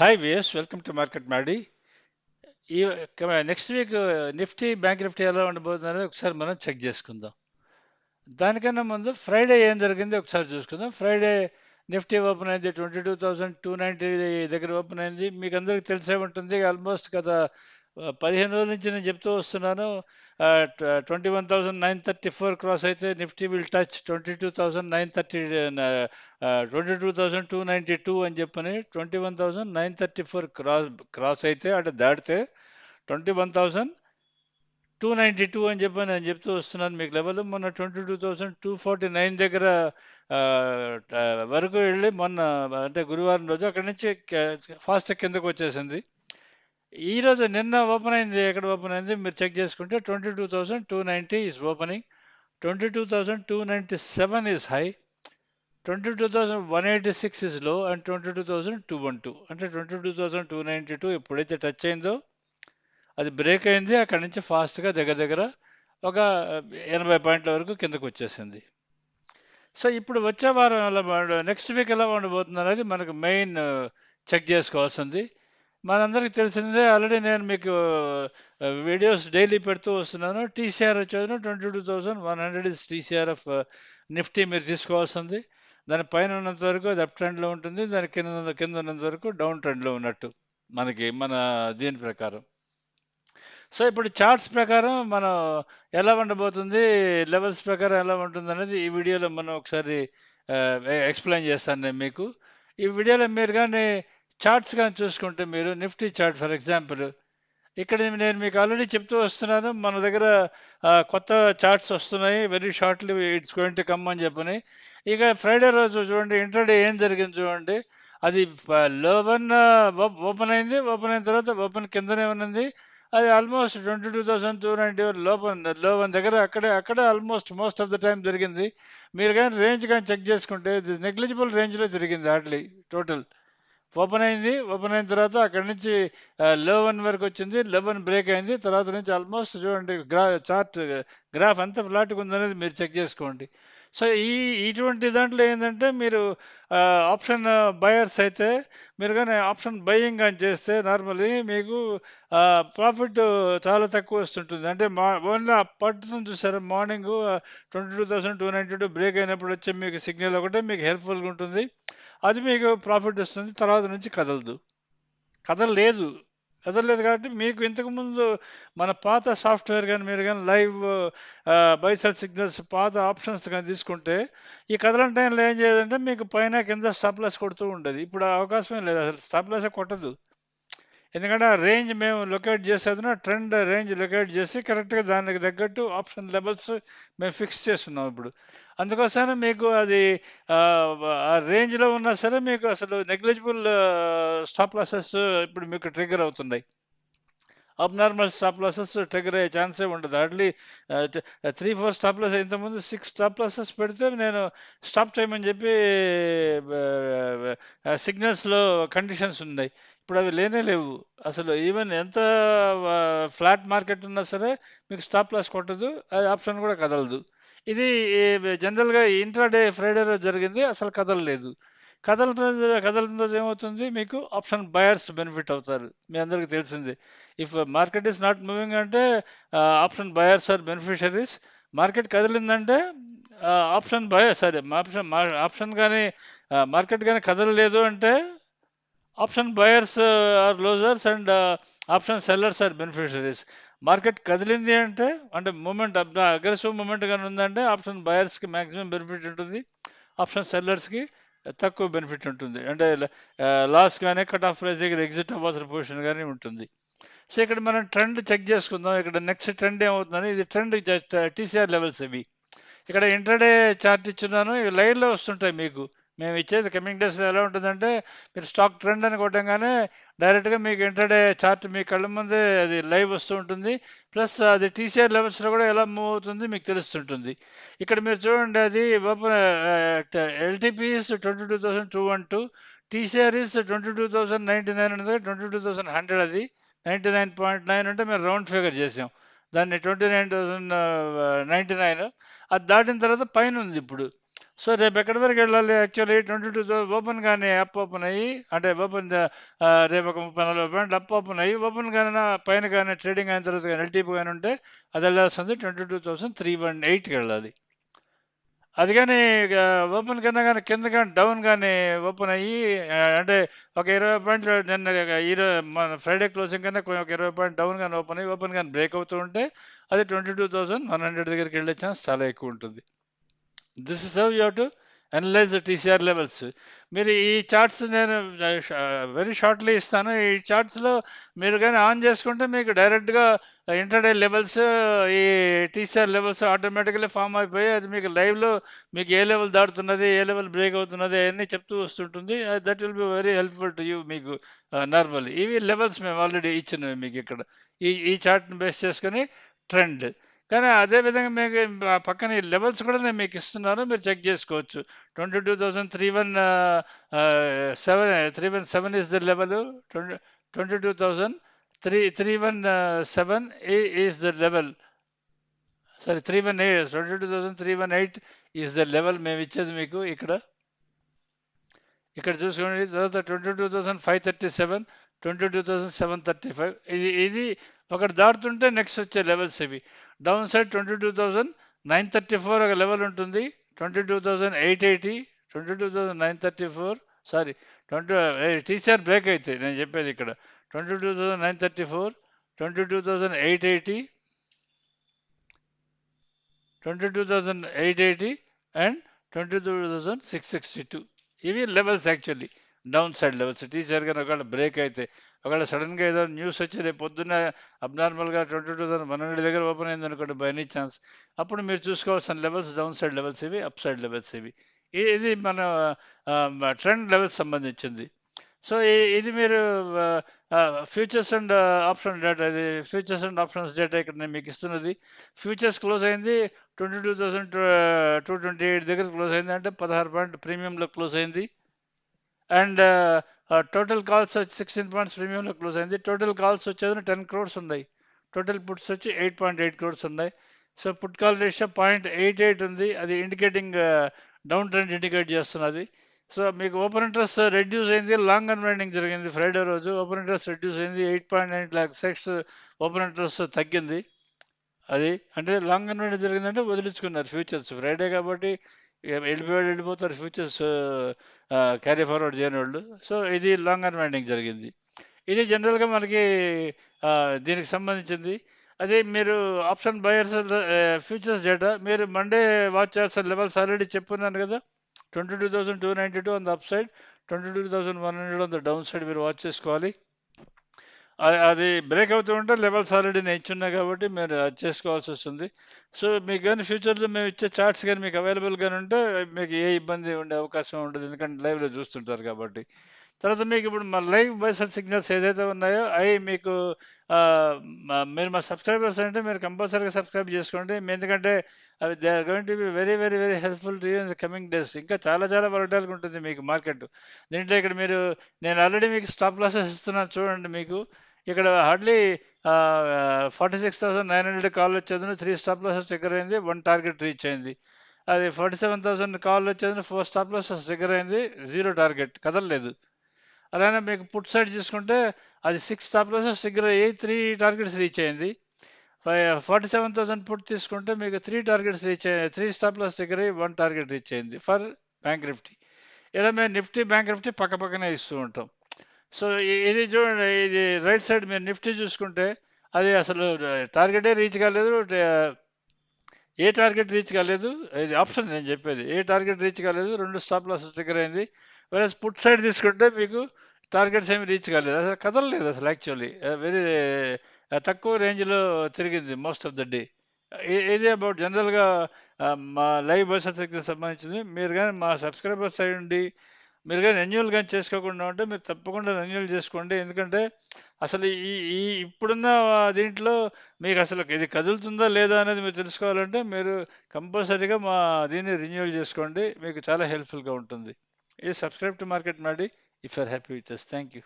Hi విఎస్ welcome to market మాడి ఈ next week Nifty bank Nifty ఎలా ఉండబోతుంది అనేది ఒకసారి మనం చెక్ చేసుకుందాం. దానికన్నా ముందు ఫ్రైడే ఏం జరిగింది ఒకసారి చూసుకుందాం. ఫ్రైడే నిఫ్టీ ఓపెన్ అయింది twenty two thousand two ninety దగ్గర ఓపెన్ అయింది. మీకు అందరికీ తెలిసే ఉంటుంది. ఆల్మోస్ట్ గత పదిహేను రోజుల నుంచి నేను చెప్తూ వస్తున్నాను. Twenty one thousand nine thirty four cross అయితే Nifty will touch twenty two thousand nine thirty twenty two thousand two ninety two అని చెప్పని twenty one thousand nine thirty four cross cross అయితే అంటే దాటితే twenty one thousand two ninety two అని చెప్పి నేను చెప్తూ వస్తున్నాను మీకు లెవెల్. మొన్న twenty two thousand two forty nine దగ్గర వరకు వెళ్ళి మొన్న అంటే గురువారం రోజు అక్కడి నుంచి ఫాస్ట్ కిందకు వచ్చేసింది. ఈరోజు నిన్న ఓపెన్ అయింది. ఎక్కడ ఓపెన్ అయింది? మీరు చెక్ చేసుకుంటే twenty two thousand two ninety is opening twenty two thousand two ninety seven is high twenty two thousand one eighty six is low and twenty two thousand two one two. అంటే twenty two thousand two ninety two ఎప్పుడైతే touch అయిందో అది break అయింది అక్కడి నుంచి ఫాస్ట్గా దగ్గర దగ్గర ఒక ఎనభై పాయింట్ల వరకు కిందకు వచ్చేసింది. సో ఇప్పుడు వచ్చే వారం ఎలా నెక్స్ట్ వీక్ ఎలా ఉండబోతుంది అనేది మనకు మెయిన్ చెక్ చేసుకోవాల్సింది. మనందరికీ తెలిసిందే ఆల్రెడీ నేను మీకు వీడియోస్ డైలీ పెడుతూ వస్తున్నాను. టీసీఆర్ వచ్చేది twenty two thousand one hundred is TCR of Nifty మీరు తీసుకోవాల్సింది. దాని పైన ఉన్నంత వరకు అది అప్ ట్రెండ్లో ఉంటుంది దాని కింద కింద ఉన్నంత వరకు డౌన్ ట్రెండ్లో ఉన్నట్టు మనకి మన దీని ప్రకారం. సో ఇప్పుడు చార్ట్స్ ప్రకారం మనం ఎలా ఉండబోతుంది లెవెల్స్ ప్రకారం ఎలా ఉంటుంది అనేది ఈ వీడియోలో మనం ఒకసారి ఎక్స్ప్లెయిన్ చేస్తాను నేను మీకు. ఈ వీడియోలో మీరు కానీ చార్ట్స్ కానీ చూసుకుంటే మీరు నిఫ్టీ చార్ట్ ఫర్ ఎగ్జాంపుల్ ఇక్కడ నేను మీకు ఆల్రెడీ చెప్తూ వస్తున్నాను మన దగ్గర కొత్త చార్ట్స్ వస్తున్నాయి very shortly it's going to come అని చెప్పని. ఇక ఫ్రైడే రోజు చూడండి ఇంటర్డే ఏం జరిగింది చూడండి. అది లోవన్ ఓపెన్ అయింది ఓపెన్ అయిన తర్వాత ఓపెన్ కిందనే ఉన్నది. అది almost twenty two thousand two ninety లోపన్ లోవన్ దగ్గర అక్కడే అక్కడే almost most of the time జరిగింది. మీరు కానీ రేంజ్ కానీ చెక్ చేసుకుంటే ఇది నెగ్లిజిబుల్ రేంజ్లో జరిగింది హార్డ్లీ టోటల్ ఓపెన్ అయింది. ఓపెన్ అయిన తర్వాత అక్కడి నుంచి లెవెన్ వరకు వచ్చింది. లెవెన్ బ్రేక్ అయింది. తర్వాత నుంచి ఆల్మోస్ట్ చూడండి గ్రా చార్ట్ గ్రాఫ్ ఎంత ఫ్లాట్గా ఉందనేది మీరు చెక్ చేసుకోండి. సో ఈ ఇటువంటి దాంట్లో ఏంటంటే మీరు ఆప్షన్ బయర్స్ అయితే మీరు కానీ ఆప్షన్ బయింగ్ అని చేస్తే నార్మల్లీ మీకు ప్రాఫిట్ చాలా తక్కువ వస్తుంటుంది. అంటే మా ఓన్లీ ఆ పట్టుతుంది చూసారా? Morning twenty two thousand two ninety two break అయినప్పుడు వచ్చే మీకు సిగ్నల్ ఒకటే మీకు హెల్ప్ఫుల్గా ఉంటుంది. అది మీకు ప్రాఫిట్ వస్తుంది తర్వాత నుంచి కదలదు. కదలలేదు. కదలలేదు కాబట్టి మీకు ఇంతకుముందు మన పాత సాఫ్ట్వేర్ కానీ మీరు కానీ లైవ్ బైసెల్ సిగ్నల్స్ పాత ఆప్షన్స్ కానీ తీసుకుంటే ఈ కదలని టైంలో ఏం చేయదంటే మీకు పైన కింద స్టాప్లెస్ కొడుతూ ఉండదు. ఇప్పుడు అవకాశమే లేదు. అసలు స్టాప్లెస్ కొట్టదు. ఎందుకంటే ఆ రేంజ్ మేము లొకేట్ చేసేది ట్రెండ్ రేంజ్ లొకేట్ చేసి కరెక్ట్గా దానికి తగ్గట్టు ఆప్షన్ లెవెల్స్ మేము ఫిక్స్ చేస్తున్నాం ఇప్పుడు. అందుకోసమే మీకు అది ఆ, రేంజ్లో ఉన్నా సరే మీకు అసలు నెగ్లిజిబుల్ స్టాప్ లాసెస్ ఇప్పుడు మీకు ట్రిగర్ అవుతున్నాయి. అబ్నార్మల్ స్టాప్ లాసెస్ ట్రిగర్ అయ్యే ఛాన్సే ఉండదు. Hardly three four stop loss ఇంతకుముందు సిక్స్ స్టాప్ లాసెస్ పెడితే నేను స్టాప్ చేయమని చెప్పి సిగ్నల్స్లో కండిషన్స్ ఉన్నాయి. ఇప్పుడు అవి లేనే లేవు. అసలు ఈవెన్ ఎంత ఫ్లాట్ మార్కెట్ ఉన్నా సరే మీకు స్టాప్ లాస్ కొట్టదు. అది ఆప్షన్ కూడా కదలదు. ఇది జనరల్గా ఇంట్రాడే ఫ్రైడే రోజు జరిగింది. అసలు కదలలేదు కదల రోజు కదలని రోజు ఏమవుతుంది? మీకు ఆప్షన్ బయర్స్ బెనిఫిట్ అవుతారు. మీ అందరికీ తెలిసిందే. If market is not moving అంటే option buyers are beneficiaries. Market కదిలిందంటే option buyer సరే ఆప్షన్ ఆప్షన్ కానీ మార్కెట్ కానీ కదలలేదు అంటే option buyers are losers and option sellers are beneficiaries. Market కదిలింది అంటే అంటే మూమెంట్ అగ్రెసివ్ మూమెంట్ కానీ ఉందంటే ఆప్షన్ బయర్స్కి మ్యాక్సిమం బెనిఫిట్ ఉంటుంది. ఆప్షన్ సెల్లర్స్కి తక్కువ బెనిఫిట్ ఉంటుంది. అంటే లాస్ కానీ కట్ ఆఫ్ ప్రైస్ దగ్గర ఎగ్జిట్ అవ్వాల్సిన పొజిషన్ కానీ ఉంటుంది. సో ఇక్కడ మనం ట్రెండ్ చెక్ చేసుకుందాం. ఇక్కడ నెక్స్ట్ ట్రెండ్ ఏమవుతుందని ఇది ట్రెండ్ టీసీఆర్ లెవెల్స్ ఇవి. ఇక్కడ ఇంటర్డే చార్ట్ ఇచ్చున్నాను. ఇవి లైన్లో వస్తుంటాయి మీకు. మేము ఇచ్చేది కమింగ్ డేస్లో ఎలా ఉంటుందంటే మీరు స్టాక్ ట్రెండ్ అని కొట్టంగానే డైరెక్ట్గా మీకు ఇంటర్డే చార్ట్ మీ కళ్ళ ముందే అది లైవ్ వస్తూ ఉంటుంది. ప్లస్ అది టీసీఆర్ లెవెల్స్లో కూడా ఎలా మూవ్ అవుతుంది మీకు తెలుస్తుంటుంది. ఇక్కడ మీరు చూడండి అది LTPs LTPs twenty two thousand two one two TCR is twenty two thousand ninety nine ఉంటుంది ట్వంటీ టూ థౌసండ్ హండ్రెడ్ అది. నైంటీ నైన్ పాయింట్ నైన్ అంటే మేము రౌండ్ ఫిగర్ చేసాం. దాన్ని twenty nine thousand ninety nine అది దాటిన తర్వాత పైన ఉంది ఇప్పుడు. సో రేపు ఎక్కడి వరకు వెళ్ళాలి? యాక్చువల్లీ ట్వంటీ టూ ఓపెన్ కానీ అప్ ఓపెన్ అయ్యి అంటే ఓపెన్ రేపు ఒక ముప్పై నలభై పాయింట్లు అప్ ఓపెన్ అయ్యి ఓపెన్ కానీ పైన కానీ ట్రేడింగ్ అయిన తర్వాత కానీ ఎల్టీపీ కానీ ఉంటే అది వెళ్ళాల్సింది twenty two thousand three one ఎయిట్కి వెళ్ళాలి. అది కానీ ఓపెన్ కన్నా కానీ కింద కానీ డౌన్ కానీ ఓపెన్ అయ్యి అంటే ఒక ఇరవై పాయింట్లు నిన్న ఈరోజు మన ఫ్రైడే క్లోజింగ్ కన్నా కొంచెం ఒక ఇరవై పాయింట్ డౌన్ కానీ ఓపెన్ అయ్యి ఓపెన్ కానీ బ్రేక్ అవుతూ ఉంటే అది twenty two thousand one hundred దగ్గరికి వెళ్ళే ఛాన్స్ చాలా ఎక్కువ ఉంటుంది. This is how you to analyse TCR levels మీరు ఈ చార్ట్స్ నేను వెరీ షార్ట్లీ ఇస్తాను. ఈ చార్ట్స్లో మీరు కానీ ఆన్ చేసుకుంటే మీకు డైరెక్ట్గా ఇంటర్డే లెవెల్స్ ఈ టీసీఆర్ లెవెల్స్ ఆటోమేటిక్గా ఫామ్ అయిపోయి అది మీకు లైవ్లో మీకు ఏ లెవెల్ దాటుతున్నది ఏ లెవెల్ బ్రేక్ అవుతున్నది అవన్నీ చెప్తూ వస్తుంటుంది. That will be very helpful to you మీకు నార్మల్ ఇవి లెవెల్స్ మేము ఆల్రెడీ ఇచ్చినవి మీకు ఇక్కడ. ఈ ఈ చార్ట్ని బేస్ చేసుకొని ట్రెండ్ కానీ అదే విధంగా మీకు పక్కన ఈ లెవెల్స్ కూడా నేను మీకు ఇస్తున్నాను మీరు చెక్ చేసుకోవచ్చు. Twenty two thousand three one seven three one seven is the level twenty twenty two thousand three three one seven a is the level sorry three one eight twenty two thousand three one eight is the level మేము ఇచ్చేది మీకు ఇక్కడ. ఇక్కడ చూసుకోండి తర్వాత twenty two thousand five thirty seven twenty two thousand seven thirty five. ఇది ఇది ఒకటి దాటుతుంటే నెక్స్ట్ వచ్చే లెవెల్స్ ఇవి. Down side twenty two thousand nine thirty four ఒక లెవెల్ ఉంటుంది. Twenty two thousand eight eighty twenty two thousand nine thirty four sorry twenty TCR break అవుతాయి నేను చెప్పేది ఇక్కడ. Twenty two thousand nine thirty four twenty two thousand eight eighty twenty two thousand eight eighty and twenty two thousand six sixty two ఇవి levels actually down side levels teacher కానీ ఒకవేళ break అయితే ఒకవేళ సడన్గా ఏదో న్యూస్ వచ్చి రేపు పొద్దున్న అబ్నార్మల్గా twenty two thousand one hundred దగ్గర ఓపెన్ అయింది అనుకోండి బై ఎనీ ఛాన్స్ అప్పుడు మీరు చూసుకోవాల్సిన లెవెల్స్ డౌన్ సైడ్ లెవెల్స్ ఇవి అప్ సైడ్ లెవెల్స్ ఇవి. ఇది మన ట్రెండ్ లెవెల్స్ సంబంధించింది. సో ఇది మీరు ఫ్యూచర్స్ అండ్ ఆప్షన్ డేటా ఇది ఫ్యూచర్స్ అండ్ ఆప్షన్స్ డేటా ఇక్కడ నేను మీకు ఇస్తున్నది. ఫ్యూచర్స్ క్లోజ్ అయింది twenty two thousand two twenty eight దగ్గర క్లోజ్ అయింది అంటే పదహారు పాయింట్ ప్రీమియంలో క్లోజ్ అయింది. అండ్ టోటల్ కాల్స్ వచ్చి సిక్స్టీన్ పాయింట్స్ ప్రీమియంలో క్లోజ్ అయింది. టోటల్ కాల్స్ వచ్చేది టెన్ క్రోర్స్ ఉన్నాయి. టోటల్ పుట్స్ వచ్చి ఎయిట్ పాయింట్ ఎయిట్ క్రోర్స్ ఉన్నాయి. So put call ratio point eight eight ఉంది. అది ఇండికేటింగ్ డౌన్ ట్రెండ్ ఇండికేట్ చేస్తున్నది. సో మీకు ఓపెన్ ఇంట్రెస్ట్ రెడ్యూస్ అయింది. లాంగ్ అన్వైండింగ్ జరిగింది ఫ్రైడే రోజు. ఓపెన్ ఇంట్రెస్ట్ రెడ్యూస్ అయింది. ఎయిట్ పాయింట్ నైన్ ల్యాక్ సెక్స్ ఓపెన్ ఇంట్రెస్ట్ తగ్గింది. అది అంటే లాంగ్ అన్వైండింగ్ జరిగిందంటే వదిలించుకున్నారు. ఫ్యూచర్స్ ఫ్రైడే కాబట్టి వెళ్ళిపోయాడు వెళ్ళిపోతారు ఫ్యూచర్స్ క్యారీ ఫార్వర్డ్ చేయని వాళ్ళు సో ఇది లాంగ్ అండ్ వైండింగ్ జరిగింది. ఇది జనరల్గా మనకి దీనికి సంబంధించింది. అదే మీరు ఆప్షన్ బయర్స్ ఫ్యూచర్స్ డేటా మీరు మండే వాచ్ చేయాల్సిన లెవెల్స్ ఆల్రెడీ చెప్పున్నాను కదా. Twenty two thousand two ninety two on the up side twenty two thousand one hundred on the down side మీరు వాచ్ చేసుకోవాలి. అది బ్రేక్ అవుతుంటే ఉంటే లెవెల్స్ ఆల్రెడీ నేను ఇచ్చున్నాయి కాబట్టి మీరు అది చేసుకోవాల్సి వస్తుంది. సో మీకు కానీ ఫ్యూచర్లో మేము ఇచ్చే చార్ట్స్ కానీ మీకు అవైలబుల్ కానీ ఉంటే మీకు ఏ ఇబ్బంది ఉండే అవకాశం ఉండదు. ఎందుకంటే లైవ్లో చూస్తుంటారు కాబట్టి. తర్వాత మీకు ఇప్పుడు మా లైవ్ బైసల్ సిగ్నల్స్ ఏదైతే ఉన్నాయో అవి మీకు మా- మీరు మా సబ్స్క్రైబర్స్ అంటే మీరు కంపల్సరీగా సబ్స్క్రైబ్ చేసుకోండి. ఎందుకంటే అవి they are going to be very very very helpful to in the coming days ఇంకా చాలా చాలా వరటాలుగా ఉంటుంది మీకు మార్కెట్ దీంట్లో ఇక్కడ మీరు నేను ఆల్రెడీ మీకు స్టాప్ లాసెస్ ఇస్తున్నాను చూడండి మీకు. ఇక్కడ hardly forty six thousand nine hundred call వచ్చేది త్రీ స్టాప్ లాసెస్ ట్రిగర్ అయింది వన్ టార్గెట్ రీచ్ అయింది. అది ఫార్టీ సెవెన్ థౌసండ్ కాల్ వచ్చేది ఫోర్ స్టాప్ లాసెస్ ట్రిగర్ అయింది జీరో టార్గెట్ కదలలేదు. అలానే మీకు పుట్ సైడ్ చూసుకుంటే అది సిక్స్ స్టాప్ లాసెస్ ట్రిగర్ అయ్యి త్రీ టార్గెట్స్ రీచ్ అయింది. ఫార్టీ సెవెన్ థౌసండ్ పుట్ తీసుకుంటే మీకు త్రీ టార్గెట్స్ రీచ్ అయ్యాయి త్రీ స్టాప్ లాస్ దగ్గర వన్ టార్గెట్ రీచ్ అయింది ఫర్ బ్యాంక్ నిఫ్టీ ఇలా మేము నిఫ్టీ బ్యాంక్ నిఫ్టీ పక్క పక్కనే ఇస్తూ ఉంటాం. సో ఇది చూడండి ఇది రైట్ సైడ్ మీరు నిఫ్టీ చూసుకుంటే అది అసలు టార్గెటే రీచ్ కాలేదు ఏ టార్గెట్ రీచ్ కాలేదు ఇది ఆప్షన్ నేను చెప్పేది. ఏ టార్గెట్ రీచ్ కాలేదు రెండు స్టాప్ లాస్ ట్రిగర్ అయింది. వేరే పుట్ సైడ్ తీసుకుంటే మీకు టార్గెట్స్ ఏమి రీచ్ కాలేదు. అసలు కదలలేదు అసలు యాక్చువల్లీ వెరీ తక్కువ రేంజ్లో తిరిగింది మోస్ట్ ఆఫ్ ద డే ఇది అబౌట్ జనరల్గా మా లైవ్ బసెస్కి సంబంధించింది. మీరు కానీ మా సబ్స్క్రైబర్స్ అయి ఉండి మీరు కానీ రెన్యువల్ కానీ చేసుకోకుండా ఉంటే మీరు తప్పకుండా రెన్యువల్ చేసుకోండి. ఎందుకంటే అసలు ఈ ఈ ఇప్పుడున్న దీంట్లో మీకు అసలు ఇది కదులుతుందా లేదా అనేది మీరు తెలుసుకోవాలంటే మీరు కంపల్సరీగా మా దీన్ని రెన్యువల్ చేసుకోండి. మీకు చాలా హెల్ప్ఫుల్గా ఉంటుంది. ఇది subscribe to Market Madi if are happy with thank you